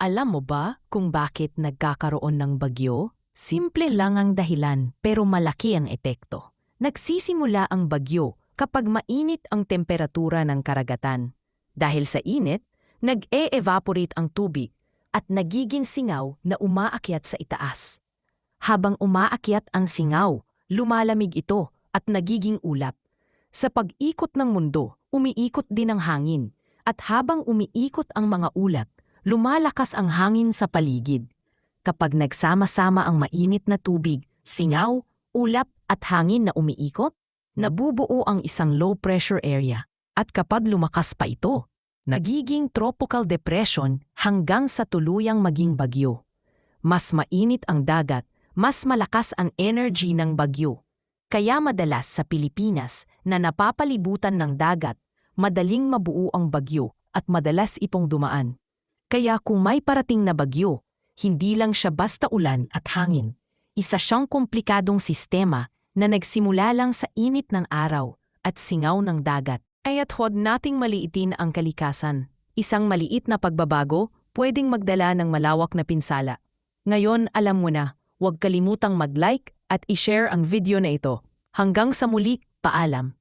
Alam mo ba kung bakit nagkakaroon ng bagyo? Simple lang ang dahilan pero malaki ang epekto. Nagsisimula ang bagyo kapag mainit ang temperatura ng karagatan. Dahil sa init, nag-e-evaporate ang tubig at nagiging singaw na umaakyat sa itaas. Habang umaakyat ang singaw, lumalamig ito at nagiging ulap. Sa pag-ikot ng mundo, umiikot din ang hangin. At habang umiikot ang mga ulap, lumalakas ang hangin sa paligid. Kapag nagsama-sama ang mainit na tubig, singaw, ulap at hangin na umiikot, nabubuo ang isang low-pressure area. At kapag lumakas pa ito, nagiging tropical depression hanggang sa tuluyang maging bagyo. Mas mainit ang dagat, mas malakas ang energy ng bagyo. Kaya madalas sa Pilipinas na napapalibutan ng dagat, madaling mabuo ang bagyo at madalas ipong dumaan. Kaya kung may parating na bagyo, hindi lang siya basta ulan at hangin. Isa siyang komplikadong sistema na nagsimula lang sa init ng araw at singaw ng dagat. Kaya't huwag nating maliitin ang kalikasan. Isang maliit na pagbabago pwedeng magdala ng malawak na pinsala. Ngayon alam mo na, huwag kalimutang mag-like at i-share ang video na ito. Hanggang sa muli, paalam.